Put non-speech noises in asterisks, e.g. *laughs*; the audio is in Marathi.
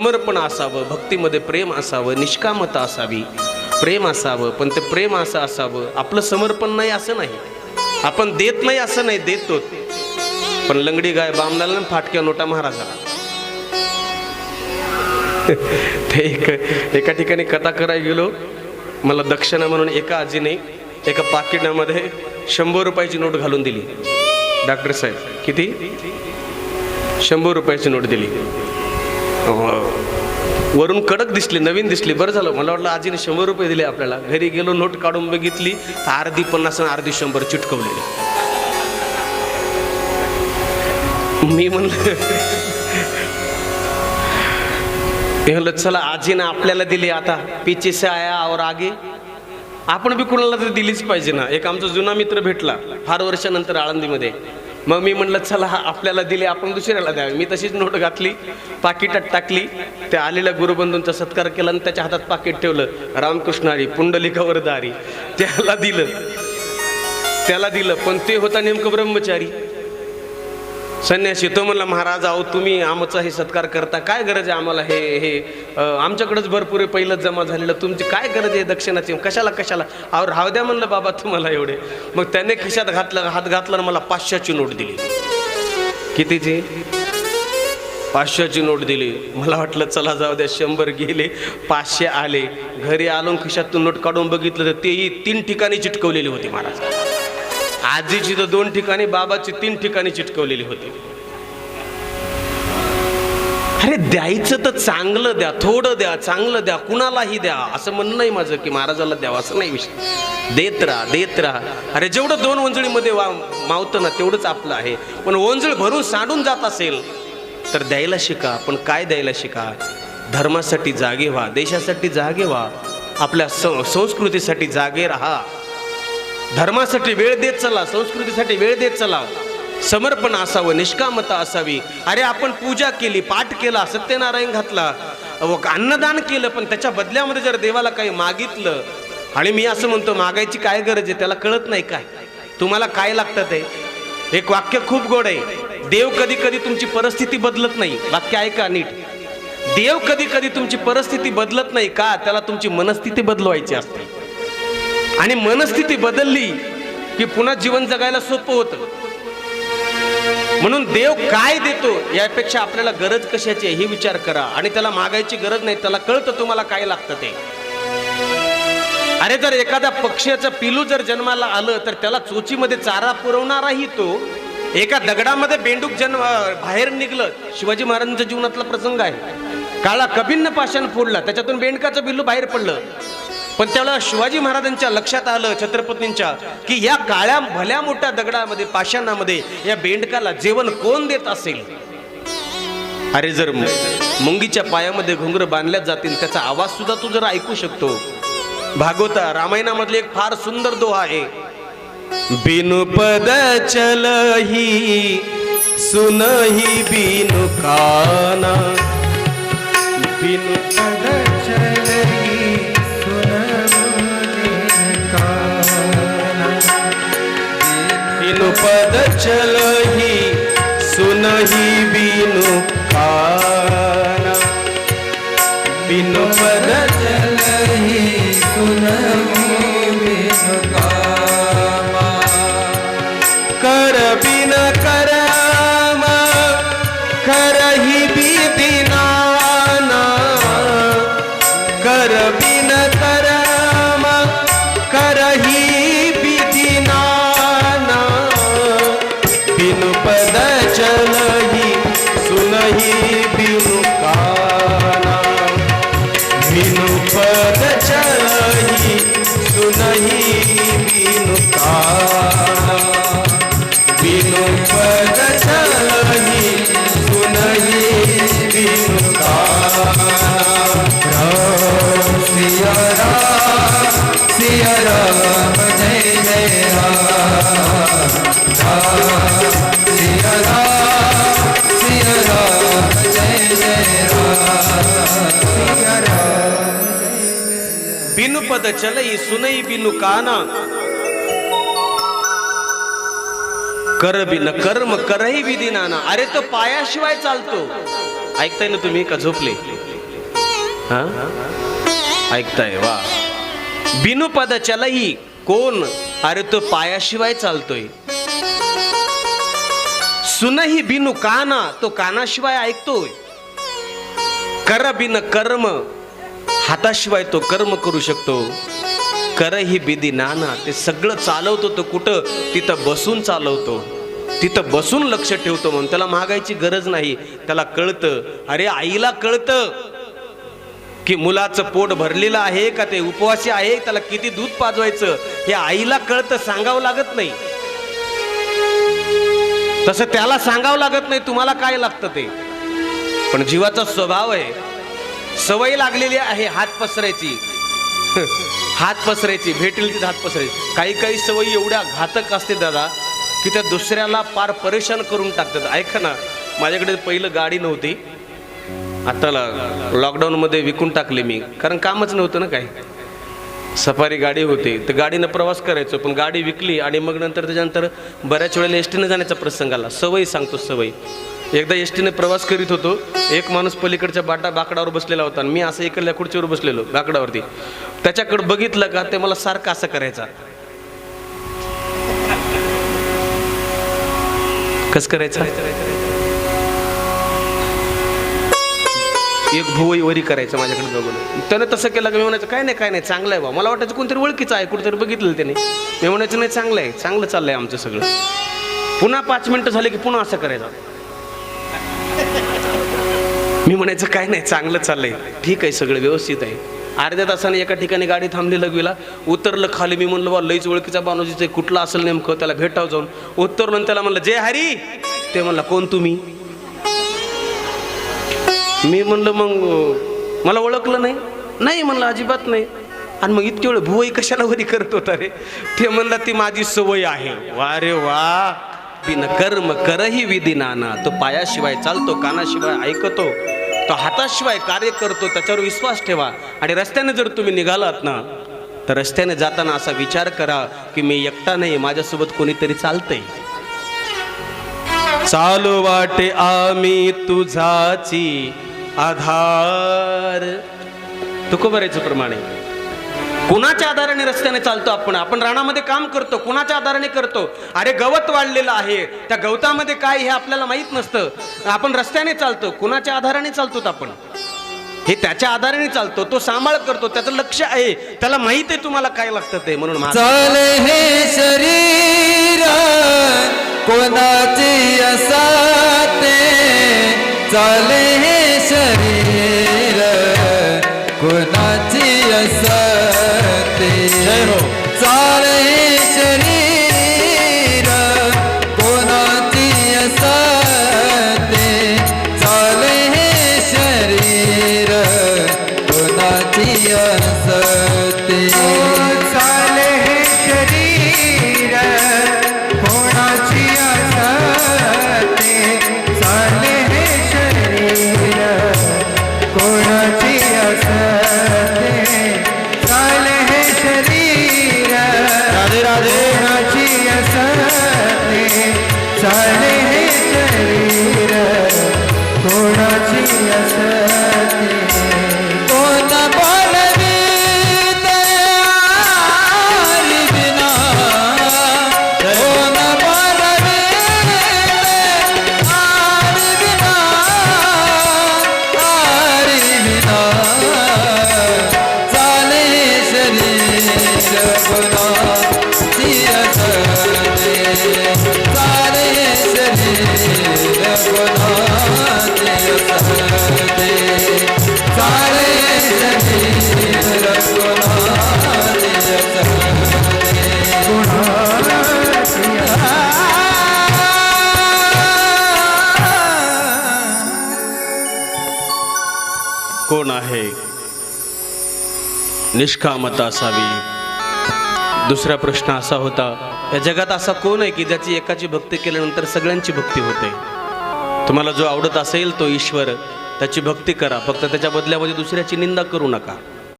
समर्पण असावं भक्तीमध्ये प्रेम असावं निष्कामता असावी. प्रेम असावं पण ते प्रेम असं असावं आपलं समर्पण नाही असं नाही. आपण देत नाही असं नाही देतो. पण लंगडी गाय बामणाला फाटक्या नोटा महाराजाला. *laughs* ते एक एका ठिकाणी कथा करायला गेलो. मला दक्षिणा म्हणून एका आजीने एका पाकिटामध्ये शंभर रुपयाची नोट घालून दिली. डॉक्टर साहेब किती? शंभर रुपयाची नोट दिली. वरून कडक दिसली नवीन दिसली. बरं झालं मला वाटलं आजीने शंभर रुपये दिले आपल्याला. घरी गेलो नोट काढून बघितली तर अर्धी पन्नास आणि अर्धी शंभर चिटकवलेली. मी म्हणलं म्हणलं चला आजीनं आपल्याला दिली आता. पीछे आया और आगे. आपण बी कुणाला तर दिलीच पाहिजे ना. एक आमचा जुना मित्र भेटला फार वर्षानंतर आळंदीमध्ये. मग मी म्हणलं चला हा आपल्याला दिले आपण दुसऱ्याला द्यावे. मी तशीच नोट घातली पाकिटात टाकली त्या आलेल्या गुरुबंधूंचा सत्कार केला आणि त्याच्या हातात पाकिट ठेवलं रामकृष्णारी पुंडलिकावरदारी त्याला दिलं. त्याला दिलं पण ते होता नेमकं ब्रह्मचारी. संन्यासी तो म्हणला महाराज अहो तुम्ही आमचा हे सत्कार करता. काय गरज आहे आम्हाला हे हे आमच्याकडंच आमच्याकडेच भरपूर आहे पहिलंच जमा झालेलं. तुमची काय गरज आहे दक्षिणाची? कशाला कशाला? अहो राहू द्या म्हणलं बाबा तुम्हाला एवढे. मग त्याने खिशात घातलं हात घातला आणि मला पाचशेची नोट दिली. कितीची? पाचशेची नोट दिली. मला वाटलं चला जाऊ द्या शंभर गेले पाचशे आले. घरी आलो खिशातून नोट काढून बघितलं तर तेही तीन ठिकाणी चिटकवलेली होती महाराज. आजीची तर दोन ठिकाणी बाबाची तीन ठिकाणी चिटकवलेली होती. अरे द्यायचं तर चांगलं द्या थोडं द्या चांगलं द्या कुणालाही द्या असं म्हणणं नाही माझं की महाराजाला द्यावं असं नाही विषय. देत राहा देत राहा. अरे जेवढं दोन ओंजळीमध्ये वा मावतं ना तेवढंच आपलं आहे. पण ओंजळ भरून सांडून जात असेल तर द्यायला शिका. पण काय द्यायला शिका? धर्मासाठी जागे व्हा देशासाठी जागे व्हा. आपल्या संस्कृतीसाठी जागे राहा. धर्मासाठी वेळ देत चला संस्कृतीसाठी वेळ देत चला. समर्पण असावं निष्कामता असावी. अरे आपण पूजा केली पाठ केला सत्यनारायण घातला. अहो, अन्नदान केलं पण त्याच्या बदल्यामध्ये जर देवाला काही मागितलं आणि मी असं म्हणतो मागायची काय गरज आहे त्याला कळत नाही काय? तुम्हाला काय लागतं ते? एक वाक्य खूप गोड आहे. देव कधी कधी तुमची परिस्थिती बदलत नाही. वाक्य ऐका नीट. देव कधी कधी तुमची परिस्थिती बदलत नाही का? त्याला तुमची मनस्थिती बदलवायची असते. आणि मनस्थिती बदलली की पुन्हा जीवन जगायला सोपं होतं. म्हणून देव काय देतो यापेक्षा आपल्याला गरज कशाची आहे हे विचार करा. आणि त्याला मागायची गरज नाही त्याला कळतं तुम्हाला काय लागतं ते. अरे जर एखाद्या पक्ष्याचं पिलू जर जन्माला आलं तर त्याला चोचीमध्ये चारा पुरवणाराही तो. एका दगडामध्ये बेंडूक जन्म बाहेर निघलं. शिवाजी महाराजांच्या जीवनातला प्रसंग आहे. काळा कबिन्न पाषाण फोडला. त्याच्यातून बेंडकाचं बिल्लू बाहेर पडलं. पण त्याला शिवाजी महाराजांच्या लक्षात आलं छत्रपतींच्या की या काळ्या भल्या मोठ्या दगडामध्ये पाषाणामध्ये या बेंडकाला जेवण कोण देत असेल? अरे जर मुंगीच्या पायामध्ये घुंगर बांधल्या जातील त्याचा आवाज सुद्धा तू जर ऐकू शकतो. भागवता रामायणामधले एक फार सुंदर दोहा आहे. बिनु पद चलही सुनही बिनु काना. बिनु पद पद चलही बिनु पद सुनही पद चलई सुनई बिनु काना। कर बिन कर्म करही विधी नाना। अरे तो पायाशिवाय चालतो। ऐकताय ना तुम्ही का झोपले? हा? ऐकताय वा. बिनु पद चलही कोण? अरे तो पायाशिवाय चालतोय. सुनही बिनु काना तो कानाशिवाय ऐकतोय. कर बिन कर्म हाताशिवाय तो कर्म करू शकतो. कर ही बिदी नाना ते सगळं चालवतो तो कुठं? तिथं बसून चालवतो. तिथं बसून लक्ष ठेवतो म्हणून त्याला मागायची गरज नाही. त्याला कळतं अरे आईला कळतं की मुलाचं पोट भरलेलं आहे का ते उपवासी आहे? त्याला किती दूध पाजवायचं? हे आईला कळतं सांगावं लागत नाही. तसं त्याला सांगावं लागत नाही तुम्हाला काय लागतं ते? पण जीवाचा स्वभाव आहे. सवय लागलेली आहे हात पसरायची. *laughs* हात पसरायची भेटेल तिथे हात पसरायची. काही काही सवयी एवढ्या घातक असते दादा की त्या दुसऱ्याला पार परेशान करून टाकतात. ऐका ना माझ्याकडे पहिलं गाडी नव्हती. आता लॉकडाऊनमध्ये विकून टाकले मी. कारण कामच नव्हतं ना काही. सफारी गाडी होती. तर गाडीनं प्रवास करायचो पण गाडी विकली आणि मग नंतर त्याच्यानंतर बऱ्याच वेळेला एस टीनं जाण्याचा प्रसंग आला. सवयी सांगतो सवयी. एकदा एस टीने प्रवास करीत होतो. एक माणूस पलीकडच्या बाटा बाकडावर बसलेला होता आणि मी असं इकडल्या खुर्चीवर बसलेलो बाकडावरती. त्याच्याकडे बघितलं का ते मला सारखं असं करायचा. कस करायचा? एक भुवई वरी करायचं माझ्याकडे बघून. त्यानं तसं केलं की मी म्हणायचं काय नाही काय नाही चांगलं आहे बा. मला वाटायचं कोणतरी ओळखीचं आहे कुठेतरी बघितलं त्याने. मी म्हणायचं नाही चांगलं आहे चांगलं चाललंय आमचं सगळं. पुन्हा पाच मिनिटं झाले की पुन्हा असं करायचं. मी म्हणायचं काय नाही चांगलं चाललंय. ठीक आहे सगळं व्यवस्थित आहे. अर्ध्या तासाने एका ठिकाणी गाडी थांबली लगवीला. उतरलं खाली मी म्हणलं बा लईच ओळखीचा बानोजीचं कुठला असेल नेमकं त्याला भेटावं जाऊन. उतरलो त्याला म्हणलं जय हरी. ते म्हणला कोण तुम्ही? मी म्हणलं मग मला ओळखलं नाही. नाही म्हणलं अजिबात नाही. आणि मग इतकी वेळ भुवई कशाला वरी करत होता रे? ते म्हणलं ती माझी सवय आहे. वा रे वा. बिन कर्म करही विधी नाना. तो पायाशिवाय चालतो कानाशिवाय ऐकतो. तो हाताशिवाय कार्य करतो त्याच्यावर विश्वास ठेवा. आणि रस्त्याने जर तुम्ही निघालात ना तर रस्त्याने जाताना असा विचार करा की मी एकटा नाही माझ्यासोबत कोणीतरी चालतंय. चालू वाटे आम्ही तुझाची आधार. तुकोबऱ्याच्या प्रमाणे कुणाच्या आधाराने रस्त्याने चालतो आपण? आपण रानामध्ये काम करतो कुणाच्या आधाराने करतो? अरे गवत वाढलेलं आहे. त्या गवतामध्ये काय हे आपल्याला माहीत नसतं. आपण रस्त्याने चालतो कुणाच्या आधाराने चालतो आपण? हे त्याच्या आधाराने चालतो तो सांभाळ करतो त्याचं लक्ष आहे. त्याला माहीत आहे तुम्हाला काय लागतं ते म्हणून चाल हे शरीर कोणाची असते? चाल हे शरीर कोणाची असा असते चाले हे शरीर कोणाची असते चाले हे शरीर कोणाची असते चाले हे शरीर राधे राधे। कोणाची असते चाले हे शरीर कोणाची असते कोण आहे? निष्कामता असावी. दुसरा प्रश्न असा होता या जगात असा कोण आहे की ज्याची एकाची भक्ती केल्यानंतर सगळ्यांची भक्ती होते? तुम्हाला जो आवडत असेल तो ईश्वर त्याची भक्ती करा. फक्त त्याच्या बदल्यामध्ये दुसऱ्याची निंदा करू नका.